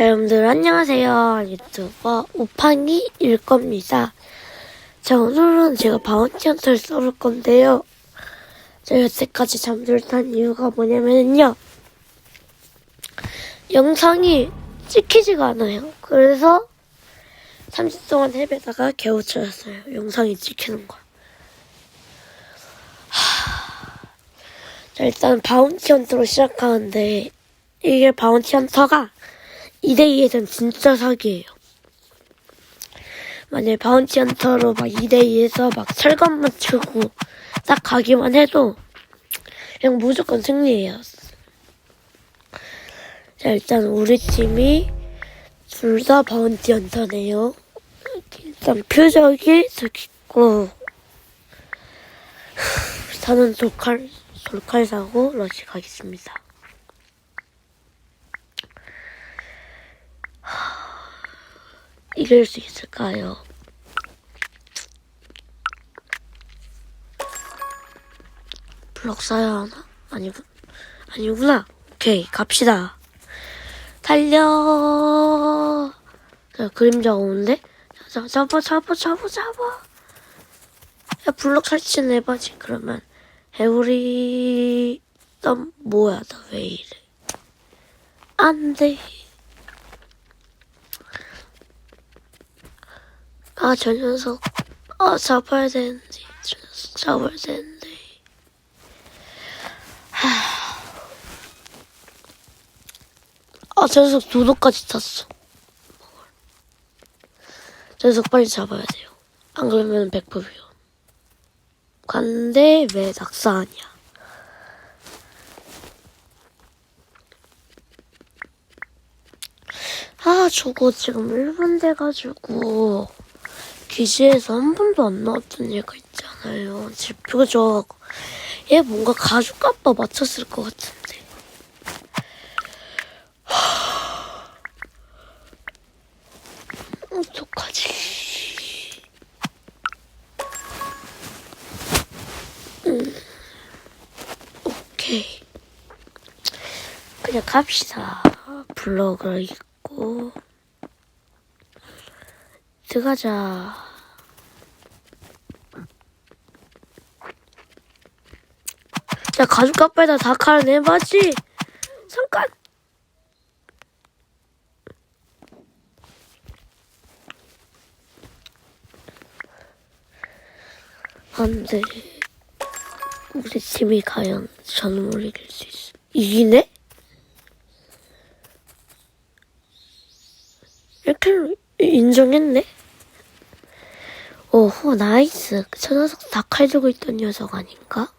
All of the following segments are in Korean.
자, 여러분들 안녕하세요. 유튜버 오팡이일 겁니다. 자, 오늘은 제가 바운티 헌터를 써볼 건데요. 제가 여태까지 잠들 탄 이유가 뭐냐면요. 영상이 찍히지가 않아요. 그래서 30 동안 헤매다가 겨우 찾았어요. 영상이 찍히는 거. 하... 자, 일단 바운티 헌터로 시작하는데 이게 바운티 헌터가 2대2에선 진짜 사기예요. 만약에 바운티 헌터로 막 2대2에서 막 철검 맞추고 딱 가기만 해도 그냥 무조건 승리해요. 자, 일단 우리 팀이 둘 다 바운티 헌터네요. 일단 표적이 저기 있고 저는 돌칼, 돌칼 사고 러시 가겠습니다. 이길 수 있을까요? 블럭 사야 하나? 아니구, 아니구나. 오케이, 갑시다. 달려. 자, 그림자가 오는데? 자, 잡아, 잡아, 잡아, 잡아. 야, 블럭 설치는 해봐지. 그러면, 해우리, 넌 뭐야, 나 왜 이래. 안 돼. 아, 저 녀석. 아, 잡아야 되는데. 저 녀석 잡아야 되는데. 하... 아, 저 녀석 도도까지 탔어. 저 녀석 빨리 잡아야 돼요. 안 그러면 100%예요. 간데 왜 낙사하냐. 아, 저거 지금 1분 돼가지고. 기지에서 한 번도 안 나왔던 얘가 있잖아요. 지표적. 얘 뭔가 가죽 값바 맞췄을 것 같은데. 하... 어떡하지? 음. 오케이. 그냥 갑시다. 블럭을 읽고. 들어가자. 자, 가죽 값에다 다칼 내봐지. 잠깐. 안 돼. 우리 팀이 과연 전우를 이길 수 있어. 이기네? 이렇게 인정했네? 오호, 나이스. 저 녀석 다 칼 들고 있던 녀석 아닌가?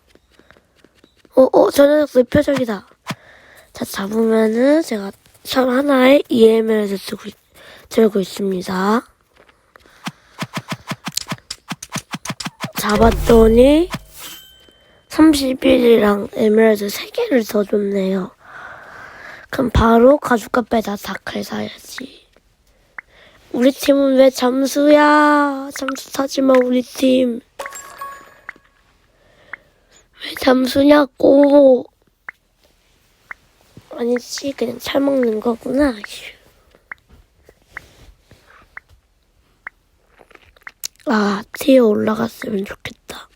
어, 어, 저 녀석 내 표적이다. 자, 잡으면은 제가 철 하나에 EML을 있- 들고 있습니다. 잡았더니 31이랑 에메랄드 3개를 더 줬네요. 그럼 바로 가죽 값에다 다칼 사야지. 우리 팀은 왜 잠수야? 잠수 타지 마, 우리 팀. 왜 잠수냐고. 아니지, 그냥 잘 먹는 거구나. 휴. 아, 티어 올라갔으면 좋겠다.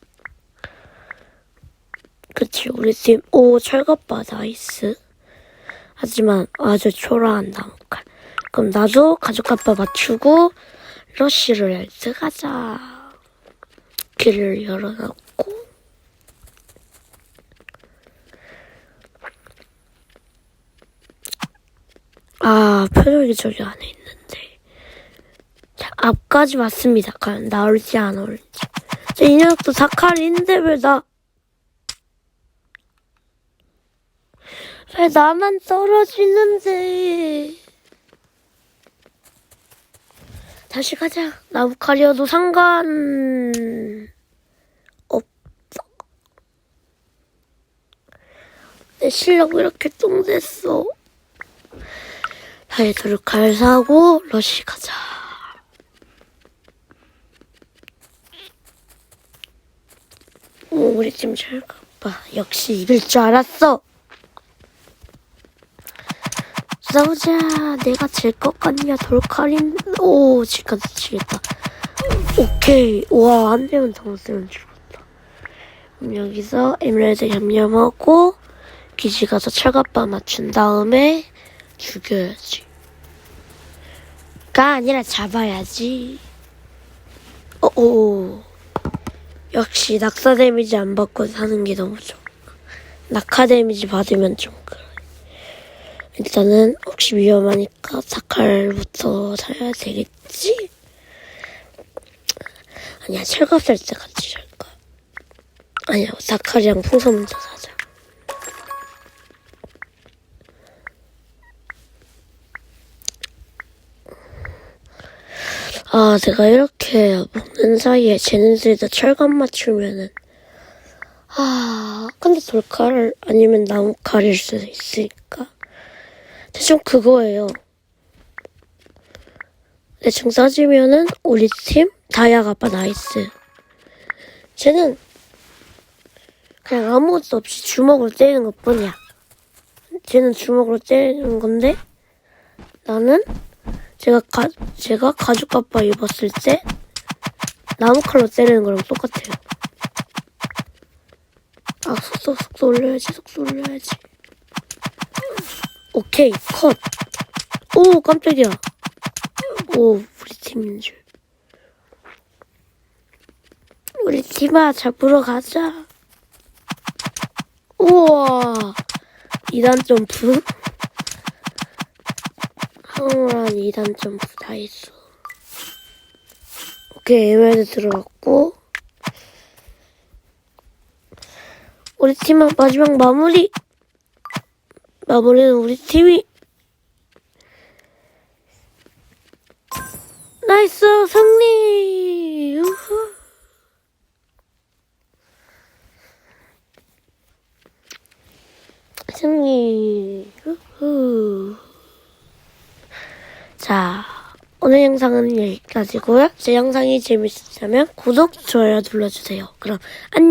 그치, 우리 팀, 오, 철갑바, 나이스. 하지만 아주 초라한 나무칼. 그럼 나도 가죽 값바 맞추고 러쉬를 할때 가자. 길을 열어놨고 아 표정이 저기 안에 있는데 자, 앞까지 왔습니다. 과연 나올지 안 나올지 자, 이 녀석도 사칼인데 왜 나... 왜 나만 떨어지는데... 다시 가자. 나부카리어도 상관 없다. 내 실력 왜 이렇게 똥됐어? 다이어트를 칼 사고 러시 가자. 오, 우리 팀 잘 가봐. 역시 이길 줄 알았어. 싸우자. 내가 질 것 같냐, 돌칼인. 오, 지금 지겠다. 오케이. 와, 안 되면 더 쓰면 죽었다. 그럼 여기서 에메랄드 냠냠하고, 기지 가서 철갑바 맞춘 다음에, 죽여야지. 가 아니라 잡아야지. 어오. 역시 낙사 데미지 안 받고 사는 게 너무 좋아. 낙하 데미지 받으면 좀 그래. 일단은 혹시 위험하니까 사칼부터 사야 되겠지? 아니야 철갑 살때 같이 살까? 아니야 사칼이랑 풍선 먼저 사자. 아 내가 이렇게 먹는 사이에 제네스에다 철갑 맞추면은 아 근데 돌칼 아니면 나무칼일 수도 있으니까 대충 그거예요. 대충 따지면은 우리 팀 다이아가 아빠 나이스. 쟤는 그냥 아무것도 없이 주먹으로 때리는 것 뿐이야. 쟤는 주먹으로 때리는 건데 나는 제가 가 제가 가죽 가빠 입었을 때 나무 칼로 때리는 거랑 똑같아요. 아 속도 속도 올려야지 속도 올려야지. 오케이 컷. 오 깜짝이야. 오 우리 팀인 줄. 우리 팀아 잡으러 가자. 우와 2단 점프. 황홀한 2단 점프 다 했어. 오케이 에메랄드 들어갔고. 우리 팀은 마지막 마무리. 마무리는 우리 팀이. 나이스 승리. 우후. 승리. 우후. 자, 오늘 영상은 여기까지고요. 제 영상이 재밌으셨다면 구독, 좋아요 눌러주세요. 그럼 안녕.